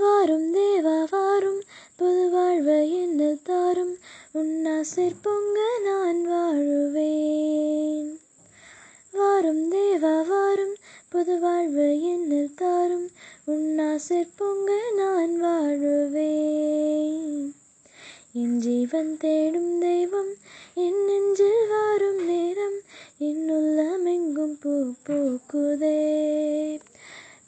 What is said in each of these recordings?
வாரும் தேவா வாரும் புது வாழ்வு என்ன தாரும் உன்னாசிர் பொங்க நான் வாழுவேன். வாரும் தேவா வாரும் புது வாழ்வு என்ன தாரும் உன்னாசிர் பொங்க நான் வாழுவேன். என் ஜீவன் தேடும் தெய்வம் என் நெஞ்சில் வாரும் நேரம் என் உள்ளமெங்கும் பூ பூக்குதே.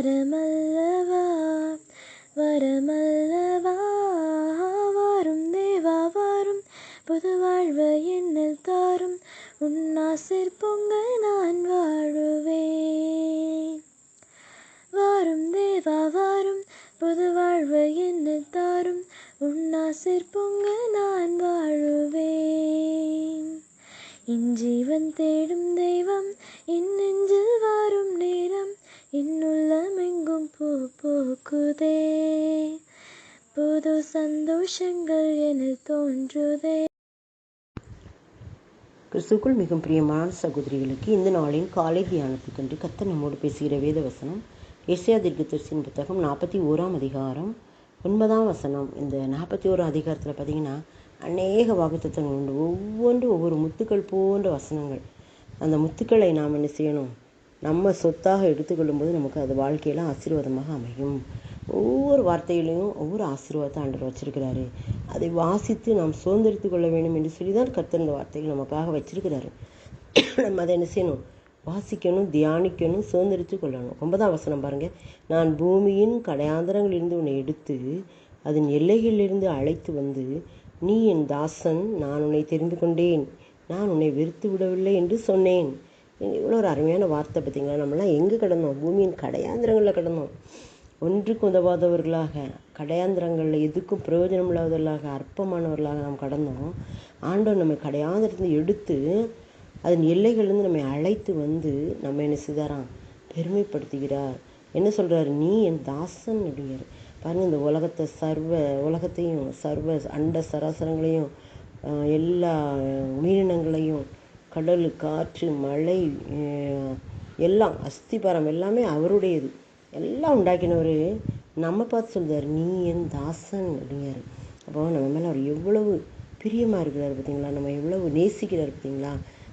வரமல்லவா வரமல்லவா வாரும் தேவா வாரும். புது வாழ்வு என்னில் தாரும். உன்னாசிர் பொங்க நான் வாழுவேன். வாரும் தேவா வாரும். புது வாழ்வு என்னில் தாரும். உன்னாசிர் பொங்க நான் வாழுவேன். இஞ்சி ஜீவன் தேடும் தெய்வம் என் நெஞ்சில் வாரும் நேரம் என் உள்ளமெங்கும் பூ பூக்குதே புது சந்தோஷங்கள் என தோன்றுதே. கிறிஸ்துக்குள் மிகவும் பிரியமான சகோதரிகளுக்கு இந்த நாளின் காலை தியானத்துக்கென்று கத்த நம்மோடு பேசுகிற வேத வசனம் ஏசியா தீர்க்கதரிசின் புத்தகம் நாற்பத்தி ஓராம் அதிகாரம் ஒன்பதாம் வசனம். இந்த நாற்பத்தி ஓராம் அதிகாரத்தில் பார்த்தீங்கன்னா அநேக வாக்குத்தங்கள் உண்டு. ஒவ்வொன்றும் ஒவ்வொரு முத்துக்கள் போன்ற வசனங்கள். அந்த முத்துக்களை நாம் என்ன செய்யணும்? நம்ம சொத்தாக எடுத்துக்கொள்ளும்போது நமக்கு அது வாழ்க்கையில ஆசீர்வாதமாக அமையும். ஒவ்வொரு வார்த்தையிலையும் ஒவ்வொரு ஆசீர்வாதத்தை ஆண்டவர் வச்சிருக்கிறாரு. அதை வாசித்து நாம் சுதந்திரித்து கொள்ள வேண்டும் என்று சொல்லி தான் கர்த்தர் இந்த வார்த்தைகள் நமக்காக வச்சிருக்கிறாரு. நம்ம அதை என்ன செய்யணும்? வாசிக்கணும் தியானிக்கணும் சுதந்திரித்து கொள்ளணும். ஒன்பதாம் வசனம் பாருங்கள் நான் பூமியின் கடையாந்தரங்களிலிருந்து உன்னை எடுத்து அதன் எல்லைகளிலிருந்து அழைத்து வந்து நீ என் தாசன் நான் உன்னை தெரிந்து கொண்டேன். நான் உன்னை வெறுத்து விடவில்லை என்று சொன்னேன். இவ்வளோ ஒரு அருமையான வார்த்தை பார்த்தீங்களா? நம்மளாம் எங்கே கிடந்தோம்? பூமியின் கடையாந்திரங்களில் கிடந்தோம். ஒன்றுக்கு உதவாதவர்களாக கடையாந்திரங்களில் எதுக்கும் பிரயோஜனம் இல்லாதவர்களாக அற்பமானவர்களாக நாம் கடந்தோம். ஆண்டவர் நம்மை கடையாந்திரத்தில் எடுத்து அதன் எல்லைகள்லேருந்து நம்மை அழைத்து வந்து நம்ம என்ன செய்தாராம்? பெருமைப்படுத்துகிறார். என்ன சொல்கிறார் நீ என் தாசன் அப்படிங்கிறார். பாருங்கள் இந்த உலகத்தை சர்வ உலகத்தையும் சர்வ அண்ட சராசரங்களையும் எல்லா உயிரினங்களையும் கடல் காற்று மழை எல்லாம் அஸ்திபாரம் எல்லாமே அவருடையது. எல்லாம் உண்டாக்கினவர் நம்ம பார்த்து சொல்லுவார் நீ என் தாசன் அப்படிங்கிறார். அப்போ நம்ம மேலே அவர் எவ்வளவு பிரியமாக இருக்கிறார் பார்த்தீங்களா? நம்ம எவ்வளவு நேசிக்கிறார் பார்த்தீங்களா?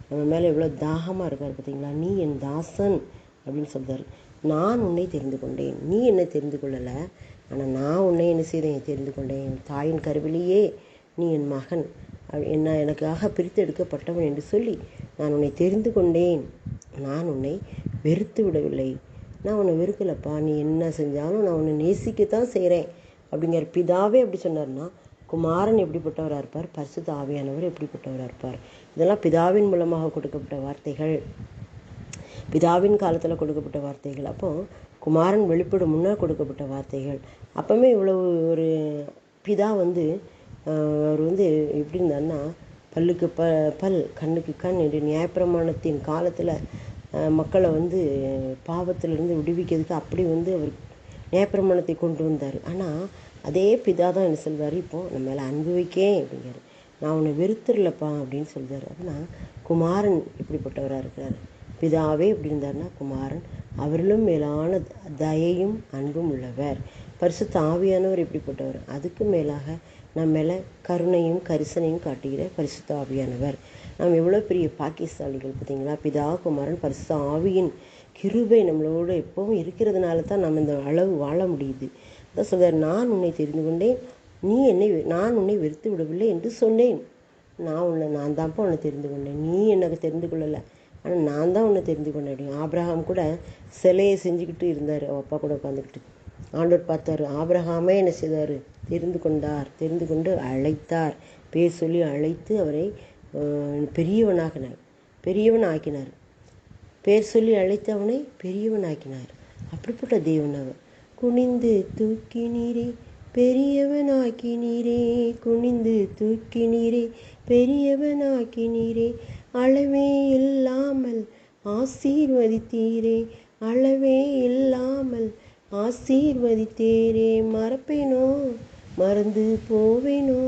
நம்ம மேலே எவ்வளோ தாகமாக இருக்கார் பார்த்தீங்களா? நீ என் தாசன் அப்படின்னு சொல்கிறார் நான் உன்னை தெரிந்து கொண்டேன். நீ என்னை தெரிந்து கொள்ளலை. ஆனால் நான் உன்னை என்ன செய்தேன்? தெரிந்து கொண்டேன். என் தாயின் கருவிலேயே நீ என் மகன். அப்படி- என்ன எனக்காக பிரித்தெடுக்கப்பட்டவன் என்று சொல்லி நான் உன்னை தெரிந்து கொண்டேன். நான் உன்னை வெறுத்து விடவில்லை. நான் உன்னை வெறுக்கலப்பா நீ என்ன செஞ்சாலும் நான் உன்னை நேசிக்கத்தான் செய்கிறேன் அப்படிங்கிற பிதாவே எப்படி சொன்னார்னா குமாரன் எப்படிப்பட்டவராக இருப்பார்? பரிசுத்த ஆவியானவர் எப்படிப்பட்டவராக இருப்பார்? இதெல்லாம் பிதாவின் மூலமாக கொடுக்கப்பட்ட வார்த்தைகள். பிதாவின் காலத்தில் கொடுக்கப்பட்ட வார்த்தைகள். அப்போ குமாரன் வெளிப்படும் முன்னால் கொடுக்கப்பட்ட வார்த்தைகள். அப்பவுமே இவ்வளவு ஒரு பிதா வந்து அவர் வந்து எப்படி இருந்தாருன்னா பல்லுக்கு ப பல் கண்ணுக்கு கண் என்று நியாயப்பிரமாணத்தின் காலத்தில் மக்களை வந்து பாவத்திலிருந்து விடுவிக்கிறதுக்கு அப்படி வந்து அவர் நியாயப்பிரமாணத்தை கொண்டு வந்தார். ஆனால் அதே பிதா தான் என்ன சொல்வார்? இப்போது நம்ம மேலே அன்பு வைக்கேன் அப்படிங்கிறார். நான் உன்னை வெறுத்துடலப்பா அப்படின்னு சொல்கிறார் அப்படின்னா குமாரன் இப்படிப்பட்டவராக இருக்கிறார். பிதாவே எப்படி இருந்தாருன்னா குமாரன் அவரிலும் மேலான தயையும் அன்பும் உள்ளவர். பரிசுத்த ஆவியானவர் எப்படிப்பட்டவர் அதுக்கு மேலாக நம்ம மேலே கருணையும் கரிசனையும் காட்டுகிற பரிசுத்த ஆவியானவர். நாம் எவ்வளோ பெரிய பாக்கியசாலிகள் பார்த்தீங்களா? பிதா குமாரன் பரிசு ஆவியின் கிருபை நம்மளோட எப்பவும் இருக்கிறதுனால தான் நம்ம இந்த அளவு வாழ முடியுது. அதான் சொல்கிறார் நான் உன்னை தெரிந்து கொண்டேன். நீ என்னை நான் உன்னை வெறுத்து விடவில்லை என்று சொன்னேன். நான் உன்னை நான் தான்ப்பா உன்னை தெரிந்து கொண்டேன். நீ எனக்கு தெரிந்து கொள்ளலை. ஆனால் நான் தான் உன்னை தெரிந்து கொண்டேன். அப்படின்னு. கூட சிலையை செஞ்சுக்கிட்டு இருந்தார். அவ அப்பா கூட உட்காந்துக்கிட்டு ஆண்டோர் பார்த்தார் ஆப்ரஹாமே என்ன செய்தார்? தெரிந்து கொண்டார். தெரிந்து கொண்டு அழைத்தார். பேர் சொல்லி அழைத்து அவரை பெரியவனாகினார். பெரியவன் ஆக்கினார் பேர் சொல்லி அழைத்தவனை பெரியவன் ஆக்கினார் அப்படிப்பட்ட தேவன் அவர். குனிந்து தூக்கி நீரே பெரியவன் ஆக்கி நீரே குனிந்து தூக்கி நீரே பெரியவனாக்கி நீரே அளவே இல்லாமல் ஆசீர்வதித்தீரே அளவே இல்லாமல் ஆசீர்வதித்தீரே மறப்பேனோ? மறந்து போவேனோ?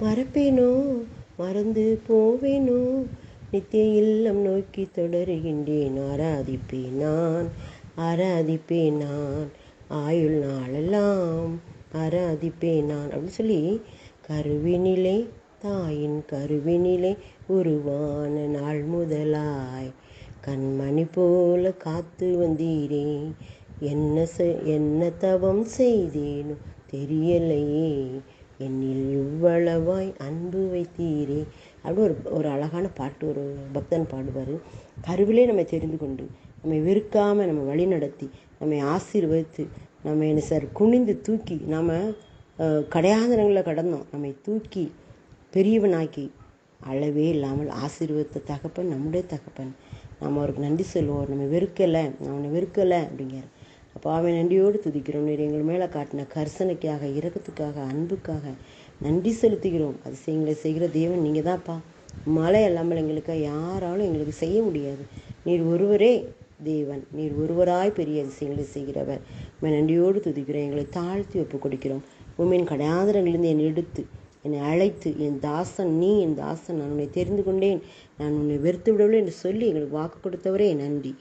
மறப்பேனோ? மறந்து போவேனோ? நித்திய இல்லம் நோக்கி தொடருகின்றேன். ஆராதிப்பேன் நான் ஆராதிப்பேன் நான் ஆயுள் நாளெல்லாம் ஆராதிப்பேன் நான் அப்படின்னு சொல்லி கருவினிலே தாயின் கருவினிலே உருவான நாள் முதலாய் கண்மணி போல காத்து வந்தீரே. என்ன செ- என்ன தவம் செய்தேனோ தெரியலையே. என்னில் இவ்வளவாய் அன்பு வைத்தீரே. அப்படின்னு ஒரு ஒரு அழகான பாட்டு ஒரு பக்தன் பாடுவார். கருவிலே நம்ம தெரிந்து கொண்டு நம்மை வெறுக்காமல் நம்ம வழி நடத்தி நம்மை ஆசீர்வதித்து நம்ம என்ன சார் குனிந்து தூக்கி நம்ம கடையாந்திரங்களை கடந்தோம். நம்மை தூக்கி பெரியவனாக்கி அளவே இல்லாமல் ஆசீர்வதித்த தகப்பன் நம்முடைய தகப்பன். நம்ம அவருக்கு நன்றி சொல்லுவோம். நம்ம வெறுக்கலை அவனை வெறுக்கலை அப்படிங்கிறார். அப்பாவை நன்றியோடு துதிக்கிறோம். நீர் எங்கள் மேலே காட்டின கரிசனைக்காக இரகத்துக்காக அன்புக்காக நன்றி செலுத்துகிறோம். அதிசயங்களை செய்கிற தேவன் நீங்கள் தான்ப்பா மழை இல்லாமல் எங்களுக்கு யாராலும் எங்களுக்கு செய்ய முடியாது. நீர் ஒருவரே தேவன். நீர் ஒருவராய் பெரிய அதிசயங்களை செய்கிறவர். உம்மை நன்றியோடு துதிக்கிறோம். எங்களை தாழ்த்தி ஒப்பு கொடுக்கிறோம். உண்மையின் கடாந்திரங்களிலிருந்து என்னை எடுத்து என்னை அழைத்து என் தாசன் நீ என் தாசன் நான் உன்னை தெரிந்து கொண்டேன். நான் உன்னை வெறுத்து விடவில்லை என்று சொல்லி எங்களுக்கு வாக்கு கொடுத்தவரே நன்றி.